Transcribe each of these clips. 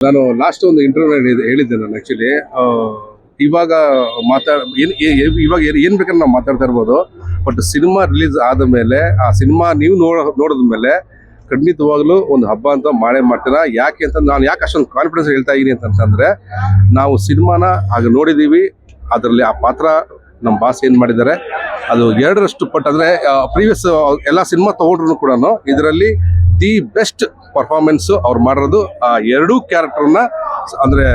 ನಾನು ಲಾಸ್ಟ್ ಒಂದು ಇಂಟರ್ವ್ಯೂ ಹೇಳಿದ್ದೆ ನಾನು ಆಕ್ಚುಲಿ ಇವಾಗ ಮಾತಾಡ್ ಏನ್ ಏ- ಇವಾಗ ಏನ್- ಏನ್ ಬೇಕಾದ್ರೆ ನಾವು ಮಾತಾಡ್ತಾ ಇರ್ಬೋದು. ಬಟ್ ಸಿನಿಮಾ ರಿಲೀಸ್ ಆದ ಮೇಲೆ ಆ ಸಿನಿಮಾ ನೀವು ನೋಡ ನೋಡಿದ ಮೇಲೆ ಖಂಡಿತವಾಗ್ಲೂ ಒಂದು ಹಬ್ಬ ಅಂತ ಮಾಡೇ ಮಾಡ್ತೀರಾ ಯಾಕೆ ಅಂತ ನಾನು ಯಾಕೆ ಅಷ್ಟೊಂದು ಕಾನ್ಫಿಡೆನ್ಸ್ ಹೇಳ್ತಾ ಇದೀನಿ ಅಂತಂದ್ರೆ ನಾವು ಸಿನಿಮಾನ ಆಗ ನೋಡಿದೀವಿ. ಅದರಲ್ಲಿ ಆ ಪಾತ್ರ ನಮ್ಮ ಬಾಸ್ ಏನ್ ಮಾಡಿದ್ದಾರೆ. ಅದು ಎರಡರಷ್ಟು ಪಟ್ಟು ಅಂದ್ರೆ ಪ್ರೀವಿಯಸ್ ಎಲ್ಲ ಸಿನಿಮಾ ತಗೊಂಡ್ರು ಕೂಡ ಇದರಲ್ಲಿ ದಿ ಬೆಸ್ಟ್ ಪರ್ಫಾರ್ಮೆನ್ಸ್ ಅವ್ರು ಮಾಡಿರೋದು. ಆ ಎರಡೂ ಕ್ಯಾರೆಕ್ಟರ್ನ ಅಂದ್ರೆ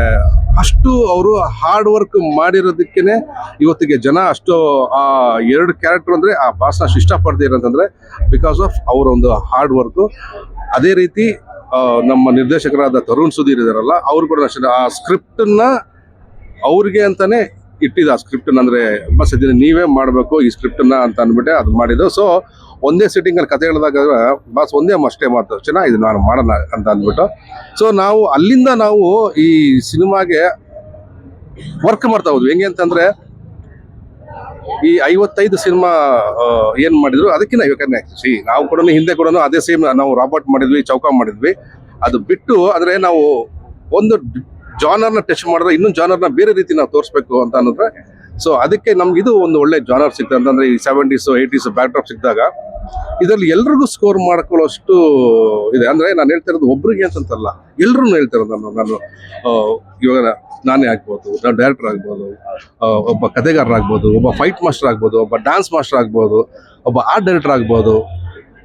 ಅಷ್ಟು ಅವರು ಹಾರ್ಡ್ ವರ್ಕ್ ಮಾಡಿರೋದಕ್ಕೇನೆ ಇವತ್ತಿಗೆ ಜನ ಅಷ್ಟು ಆ ಎರಡು ಕ್ಯಾರೆಕ್ಟರ್ ಅಂದ್ರೆ ಆ ಭಾಷಣ ಅಷ್ಟು ಇಷ್ಟಪಡ್ತೀರ ಬಿಕಾಸ್ ಆಫ್ ಅವರ ಒಂದು ಹಾರ್ಡ್ ವರ್ಕು. ಅದೇ ರೀತಿ ನಮ್ಮ ನಿರ್ದೇಶಕರಾದ ತರುಣ್ ಸುಧೀರ್ ಇದಾರಲ್ಲ, ಅವ್ರು ಕೂಡ ಅಷ್ಟೇ. ಆ ಸ್ಕ್ರಿಪ್ಟನ್ನ ಅವ್ರಿಗೆ ಅಂತಾನೆ ಇಟ್ಟಿದ್ದ ಆ ಸ್ಕ್ರಿಪ್ಟ್ ಅಂದ್ರೆ, ಬಸ್ ಇದನ್ನ ನೀವೇ ಮಾಡಬೇಕು ಈ ಸ್ಕ್ರಿಪ್ಟನ್ನ ಅಂತ ಅಂದ್ಬಿಟ್ಟೆ ಅದು ಮಾಡಿದ್ದು. ಸೊ ಒಂದೇ ಸಿಟ್ಟಿಂಗ್ ಅಲ್ಲಿ ಕತೆ ಹೇಳಿದಾಗ ಬಾಸ್, ಒಂದೇ ಅಷ್ಟೇ ಮಾತು. ಇದು ನಾನು ಮಾಡೋಣ ಅಂತ ಅಂದ್ಬಿಟ್ಟು. ಸೊ ನಾವು ಅಲ್ಲಿಂದ ನಾವು ಈ ಸಿನಿಮಾಗೆ ವರ್ಕ್ ಮಾಡ್ತಾ ಹೋದ್ವಿ. ಹೆಂಗೆ ಅಂತಂದ್ರೆ, ಈ ಐವತ್ತೈದು ಸಿನಿಮಾ ಏನ್ ಮಾಡಿದ್ರು, ಅದಕ್ಕಿಂತ ಯಾಕಂದ್ರೆ ಸಿ ನಾವು ಕೂಡ ಹಿಂದೆ ಕೂಡ ಅದೇ ಸೇಮ್ ನಾವು ರಾಬರ್ಟ್ ಮಾಡಿದ್ವಿ, ಚೌಕ ಮಾಡಿದ್ವಿ. ಅದು ಬಿಟ್ಟು ಅಂದ್ರೆ ನಾವು ಒಂದು ಜಾನರ್ನ ಟಚ್ ಮಾಡಿದ್ರೆ ಇನ್ನೊಂದು ಜಾನರ್ನ ಬೇರೆ ರೀತಿ ನಾವು ತೋರಿಸ್ಬೇಕು ಅಂತ ಅನ್ನೋದ್ರೆ ಸೊ ಅದಕ್ಕೆ ನಮ್ಗೆ ಇದು ಒಂದು ಒಳ್ಳೆ ಜಾನರ್ ಸಿಗ್ತದೆ ಅಂತಂದ್ರೆ ಈ ಸೆವೆಂಟೀಸ್ ಏಯ್ಟೀಸ್ ಬ್ಯಾಕ್ ಡ್ರಾಪ್ ಸಿಕ್ಕಿದಾಗ ಇದರಲ್ಲಿ ಎಲ್ರಿಗೂ ಸ್ಕೋರ್ ಮಾಡ್ಕೊಳ್ಳೋಷ್ಟು ಇದೆ. ಅಂದ್ರೆ ನಾನು ಹೇಳ್ತಾ ಇರೋದು ಒಬ್ರಿಗೆ ಅಂತಂತಲ್ಲ ಎಲ್ರೂ ಹೇಳ್ತಾ ಇರೋದು ನಾನು ನಾನು ಇವಾಗ ನಾನೇ ಆಗ್ಬೋದು, ನಾನು ಡೈರೆಕ್ಟರ್ ಆಗ್ಬೋದು ಒಬ್ಬ ಕಥೆಗಾರರಾಗ್ಬೋದು ಒಬ್ಬ ಫೈಟ್ ಮಾಸ್ಟರ್ ಆಗ್ಬೋದು, ಒಬ್ಬ ಡ್ಯಾನ್ಸ್ ಮಾಸ್ಟರ್ ಆಗ್ಬೋದು, ಒಬ್ಬ ಆರ್ಟ್ ಡೈರೆಕ್ಟರ್ ಆಗ್ಬೋದು,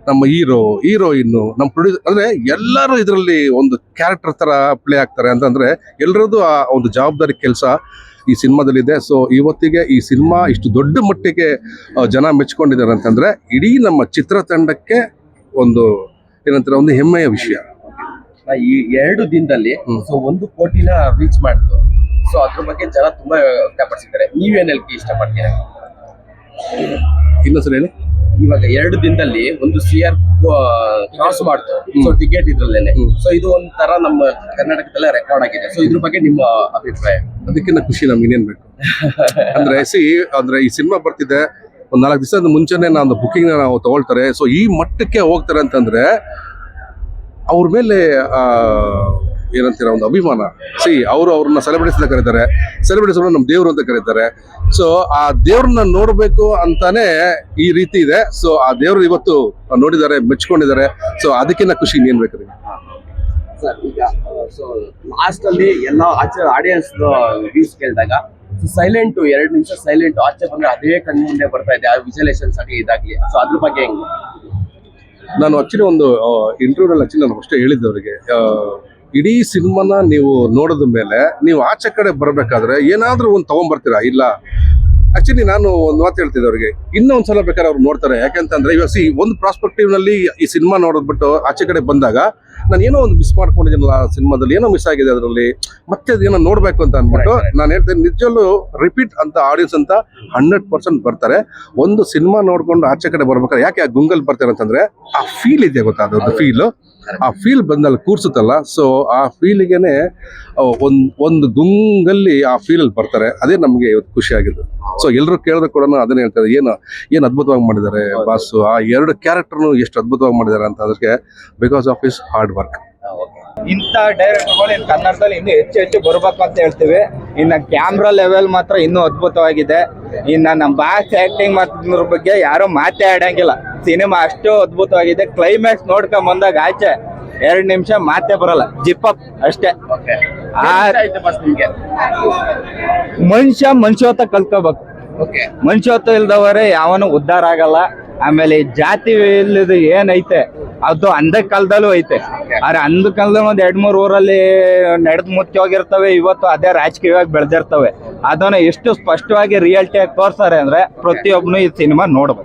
ನಮ್ಮ ಹೀರೋ ಹೀರೋಯಿನ್ನು ನಮ್ಮ ಪ್ರೊಡ್ಯೂಸರ್ ಅಂದ್ರೆ ಎಲ್ಲರೂ ಇದರಲ್ಲಿ ಒಂದು ಕ್ಯಾರೆಕ್ಟರ್ ಥರ ಪ್ಲೇ ಆಗ್ತಾರೆ. ಅಂತಂದ್ರೆ ಎಲ್ಲರದ್ದು ಆ ಒಂದು ಜವಾಬ್ದಾರಿ ಕೆಲಸ. ಈ ಸಿನಿಮಾದಲ್ಲಿದೆ. ಸೊ ಇವತ್ತಿಗೆ ಈ ಸಿನಿಮಾ ಇಷ್ಟು ದೊಡ್ಡ ಮಟ್ಟಿಗೆ ಜನ ಮೆಚ್ಕೊಂಡಿದ್ದಾರೆ ಅಂತಂದ್ರೆ ಇಡೀ ನಮ್ಮ ಚಿತ್ರತಂಡಕ್ಕೆ ಒಂದು ಏನಂತಾರೆ ಒಂದು ಹೆಮ್ಮೆಯ ವಿಷಯ. ಈ ಎರಡು ದಿನದಲ್ಲಿ. ಸೊ ಒಂದು ಕೋಟಿನ ರೀಚ್ ಮಾಡಿತು ಸೊ ಅದ್ರ ಬಗ್ಗೆ ಜನ ತುಂಬಾ ವ್ಯಕ್ತಪಡಿಸಿದ್ದಾರೆ. ನೀವೇನ್ ಹೇಳಕ್ಕೆ ಇಷ್ಟಪಡ್ತೀರಾ? ಇನ್ನೊಂದ್ಸಲ ಹೇಳಿ. ಇವಾಗ ಎರಡು ದಿನದಲ್ಲಿ ಒಂದು ಸಿ ಆರ್ ಕ್ರಾಸ್ ಮಾಡ್ತು. ಸೊ ಟಿಕೆಟ್ ಇದ್ರಲ್ಲೇನೆ. ಸೊ ಇದು ಒಂಥರ ನಮ್ಮ ಕರ್ನಾಟಕದಲ್ಲೇ ರೆಕಾರ್ಡ್ ಆಗಿದೆ. ಸೊ ಇದ್ರ ಬಗ್ಗೆ ನಿಮ್ಮ ಅಭಿಪ್ರಾಯ? ಅದಕ್ಕಿಂತ ಖುಷಿ ನಮ್ಗೆ ಇನ್ನೇನ್ ಬೇಕು. ಅಂದ್ರೆ ಸಿ, ಅಂದ್ರೆ ಈ ಸಿನಿಮಾ ಬರ್ತಿದೆ, ಒಂದು ನಾಲ್ಕು ದಿವಸದ ಮುಂಚೆನೆ ನಾನು ಬುಕಿಂಗ್ ನಾವು ತಗೊಳ್ತಾರೆ. ಸೊ ಈ ಮಟ್ಟಕ್ಕೆ ಹೋಗ್ತಾರೆ ಅಂತಂದ್ರೆ, ಅವ್ರ ಮೇಲೆ ಏನಂತೀರ, ಒಂದು ಅಭಿಮಾನ. ಸಿ, ಅವರು ಅವ್ರನ್ನ ಸೆಲೆಬ್ರಿಟೀಸ್ ಅಂತ ಕರೀತಾರೆ. ಸೆಲೆಬ್ರಿಟೀಸ್ ನಮ್ಮ ದೇವ್ರು ಅಂತ ಕರೀತಾರೆ. ಸೊ ಆ ದೇವ್ರನ್ನ ನೋಡ್ಬೇಕು ಅಂತಾನೆ ಈ ರೀತಿ ಇದೆ. ಸೊ ಆ ದೇವ್ರು ಇವತ್ತು ನೋಡಿದ್ದಾರೆ, ಮೆಚ್ಕೊಂಡಿದ್ದಾರೆ. ಸೊ ಅದಕ್ಕಿಂತ ಖುಷಿ ಇನ್ನೇನು ಬೇಕು? ಸರ್, ಈಗ ಸೊ ಲಾಸ್ಟ್ ಅಲ್ಲಿ ಎಲ್ಲ ಆಚೆ ಆಡಿಯನ್ಸ್ ವ್ಯೂಸ್ ಕೇಳಿದಾಗ ಸೈಲೆಂಟ್ ಎರಡು ನಿಮಿಷ ಸೈಲೆಂಟ್ ಆಚೆ ಬಂದ್ರೆ ಅದೇ ಕಣ್ಣು ಮುಂದೆ ಬರ್ತಾ ಇದೆ, ಆ ವಿಜುಲೇಷನ್ಸ್ ಆಗಿ ಇದಾಗ್ಲಿ. ಸೊ ಅದ್ರ ಬಗ್ಗೆ ಹೆಂಗೆ? ನಾನು ಆಕ್ಚುಲಿ ಒಂದು ಇಂಟರ್ವ್ಯೂನಲ್ಲಿ ಆಕ್ಚುಲಿ ನಾನು ಅಷ್ಟೇ ಹೇಳಿದ್ದೆ ಅವರಿಗೆ. ಇಡೀ ಸಿನಿಮಾನ ನೀವು ನೋಡಿದ ಮೇಲೆ ನೀವು ಆಚೆ ಕಡೆ ಬರಬೇಕಾದ್ರೆ ಏನಾದ್ರೂ ಒಂದು ತಗೊಂಡ್ಬರ್ತೀರಾ ಇಲ್ಲ. ಆಕ್ಚುಲಿ ನಾನು ಒಂದು ಮಾತು ಹೇಳ್ತಿದ್ದೆ ಅವರಿಗೆ. ಇನ್ನೊಂದು ಸಲ ಬೇಕಾದ್ರೆ ಅವ್ರು ನೋಡ್ತಾರೆ. ಯಾಕಂತಂದ್ರೆ ಇವಾಗ ಸಿ ಒಂದು ಪ್ರಾಸ್ಪೆಕ್ಟಿವ್ನಲ್ಲಿ ಈ ಸಿನಿಮಾ ನೋಡಿದ್ಬಿಟ್ಟು ಆಚೆ ಕಡೆ ಬಂದಾಗ ನಾನು ಏನೋ ಒಂದು ಮಿಸ್ ಮಾಡ್ಕೊಂಡಿದ್ದೀನಲ್ಲ ಆ ಸಿನಿಮಾದಲ್ಲಿ ಏನೋ ಮಿಸ್ ಆಗಿದೆ ಅದರಲ್ಲಿ. ಮತ್ತೆ ಅದೇನೋ ನೋಡ್ಬೇಕು ಅಂತ ಅಂದ್ಬಿಟ್ಟು. ನಾನು ಹೇಳ್ತೇನೆ ನಿಜಲ್ಲೂ ರಿಪೀಟ್ ಅಂತ ಆಡಿಯನ್ಸ್ ಅಂತ ಹಂಡ್ರೆಡ್ ಪರ್ಸೆಂಟ್ ಬರ್ತಾರೆ. ಒಂದು ಸಿನಿಮಾ ನೋಡ್ಕೊಂಡು ಆಚೆ ಕಡೆ ಬರ್ಬೇಕಾದ್ರೆ ಯಾಕೆ ಆ ಗುಂಗಲ್ ಬರ್ತಾರೆ ಅಂತಂದ್ರೆ ಆ ಫೀಲ್ ಇದೆ ಗೊತ್ತಾ ಅದೊಂದು ಫೀಲ್ ಆ ಫೀಲ್ ಬಂದಲ್ಲಿ ಕೂರ್ಸುತ್ತಲ್ಲ ಸೊ ಆ ಫೀಲಿಗೆನೆ ಒಂದು ಒಂದು ಗುಂಗಲ್ಲಿ ಆ ಫೀಲ್ ಅಲ್ಲಿ ಬರ್ತಾರೆ. ಅದೇ ನಮಗೆ ಇವತ್ತು ಖುಷಿ ಆಗಿದ್ದು. ಸೊ ಎಲ್ಲರೂ ಕೇಳಿದ್ರೆ ಕೂಡ ಅದನ್ನೇ ಹೇಳ್ತಾರೆ ಏನು ಏನು ಅದ್ಭುತವಾಗಿ ಮಾಡಿದ್ದಾರೆ. ಬಾಸು ಆ ಎರಡು ಕ್ಯಾರೆಕ್ಟರ್ನು ಎಷ್ಟು ಅದ್ಭುತವಾಗಿ ಮಾಡಿದ್ದಾರೆ ಅಂತ ಅದಕ್ಕೆ because of his hard work ಇಂಥ ಡೈರೆಕ್ಟರ್ಗಳು ಕನ್ನಡದಲ್ಲಿ ಇನ್ನೂ ಹೆಚ್ಚು ಹೆಚ್ಚು ಬರಬೇಕು ಅಂತ ಹೇಳ್ತೀವಿ. ಇನ್ನು ಕ್ಯಾಮ್ರಾ ಲೆವೆಲ್ ಮಾತ್ರ ಇನ್ನೂ ಅದ್ಭುತವಾಗಿದೆ. ಇನ್ನು ನಮ್ಮ ಬಾಸ್ ಆ್ಯಕ್ಟಿಂಗ್ ಮಾಡೋದ್ರ ಬಗ್ಗೆ ಯಾರೂ ಮಾತೇ ಆಡಂಗಿಲ್ಲ. ಸಿನಿಮಾ ಅಷ್ಟು ಅದ್ಭುತವಾಗಿದೆ. ಕ್ಲೈಮ್ಯಾಕ್ಸ್ ನೋಡ್ಕೊಂಡ್ ಬಂದಾಗ ಆಚೆ ಎರಡು ನಿಮಿಷ ಮಾತೇ ಬರಲ್ಲ. ಜಿಪ್ಪಪ್ ಅಷ್ಟೇ. ಮನುಷ್ಯ ಮನುಷ್ಯತ್ವ ಕಲ್ತ್ಕೋಬೇಕು. ಮನುಷ್ಯ ಮನುಷ್ಯತ್ವ ಇಲ್ದವರೇ ಯಾವನು ಉದ್ಧಾರ ಆಗಲ್ಲ. ಆಮೇಲೆ ಈ ಜಾತಿ ಇಲ್ಲದ ಏನೈತೆ ಅದು ಅಂದ ಕಾಲದಲ್ಲೂ ಐತೆ. ಆದ್ರೆ ಅಂದ ಕಾಲದಲ್ಲಿ ಒಂದ್ ಎರಡ್ ಮೂರ್ ಊರಲ್ಲಿ ನಡೆದ್ ಮುಚ್ಚಿ ಹೋಗಿರ್ತವೆ ಇವತ್ತು ಅದೇ ರಾಜಕೀಯವಾಗಿ ಬೆಳೆದಿರ್ತವೆ. ಅದನ್ನ ಎಷ್ಟು ಸ್ಪಷ್ಟವಾಗಿ ರಿಯಾಲಿಟಿ ಆಗಿ ತೋರ್ಸಾರೆ ಅಂದ್ರೆ ಪ್ರತಿಯೊಬ್ಬನು ಈ ಸಿನಿಮಾ ನೋಡ್ಬೇಕು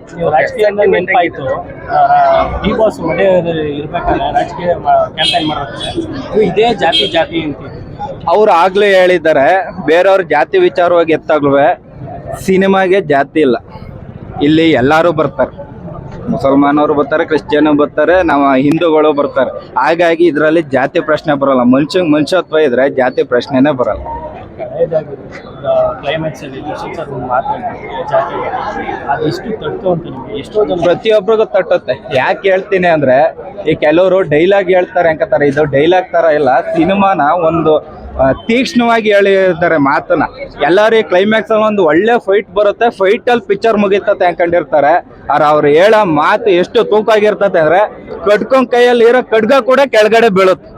ಇದೇ ಜಾತಿ ಜಾತಿ ಅವ್ರು ಆಗ್ಲೇ ಹೇಳಿದ್ದಾರೆ ಬೇರೆಯವ್ರ ಜಾತಿ ವಿಚಾರವಾಗಿ ಎತ್ತಾಗ್ಲೂ ಸಿನಿಮಾಗೆ ಜಾತಿ ಇಲ್ಲ. ಇಲ್ಲಿ ಎಲ್ಲರೂ ಬರ್ತಾರೆ. ಮುಸಲ್ಮಾನರು ಬರ್ತಾರೆ, ಕ್ರಿಶ್ಚಿಯನ್ ಬರ್ತಾರೆ, ನಮ್ಮ ಹಿಂದೂಗಳು ಬರ್ತಾರೆ. ಹಾಗಾಗಿ ಇದರಲ್ಲಿ ಜಾತಿ ಪ್ರಶ್ನೆ ಬರಲ್ಲ. ಮನುಷ್ಯ ಮನುಷ್ಯತ್ವ ಇದ್ರೆ ಜಾತಿ ಪ್ರಶ್ನೆನೇ ಬರಲ್ಲ. ಪ್ರತಿಯೊಬ್ಬರಿಗೂ ತಟ್ಟುತ್ತೆ. ಯಾಕೆ ಹೇಳ್ತೀನಿ ಅಂದ್ರೆ, ಈ ಕೆಲವರು ಡೈಲಾಗ್ ಹೇಳ್ತಾರೆ ಅಂಕತಾರೆ. ಇದು ಡೈಲಾಗ್ ತರ ಇಲ್ಲ. ಸಿನಿಮಾನ ಒಂದು ತೀಕ್ಷ್ಣವಾಗಿ ಹೇಳಿರ್ತಾರೆ ಮಾತನ್ನ. ಎಲ್ಲರೂ ಕ್ಲೈಮ್ಯಾಕ್ಸ್ ಅಲ್ಲಿ ಒಂದು ಒಳ್ಳೆ ಫೈಟ್ ಬರುತ್ತೆ. ಫೈಟ್ ಅಲ್ಲಿ ಪಿಕ್ಚರ್ ಮುಗಿತತೆ ಅನ್ಕೊಂಡಿರ್ತಾರೆ. ಆದ್ರೆ ಅವ್ರು ಹೇಳೋ ಮಾತು ಎಷ್ಟು ತೂಕ ಆಗಿರ್ತತೆ ಅಂದ್ರೆ ಕಟ್ಕೊಂಡ್ ಕೈಯಲ್ಲಿ ಇರೋ ಕಡ್ಗ ಕೂಡ ಕೆಳಗಡೆ ಬೀಳುತ್ತೆ.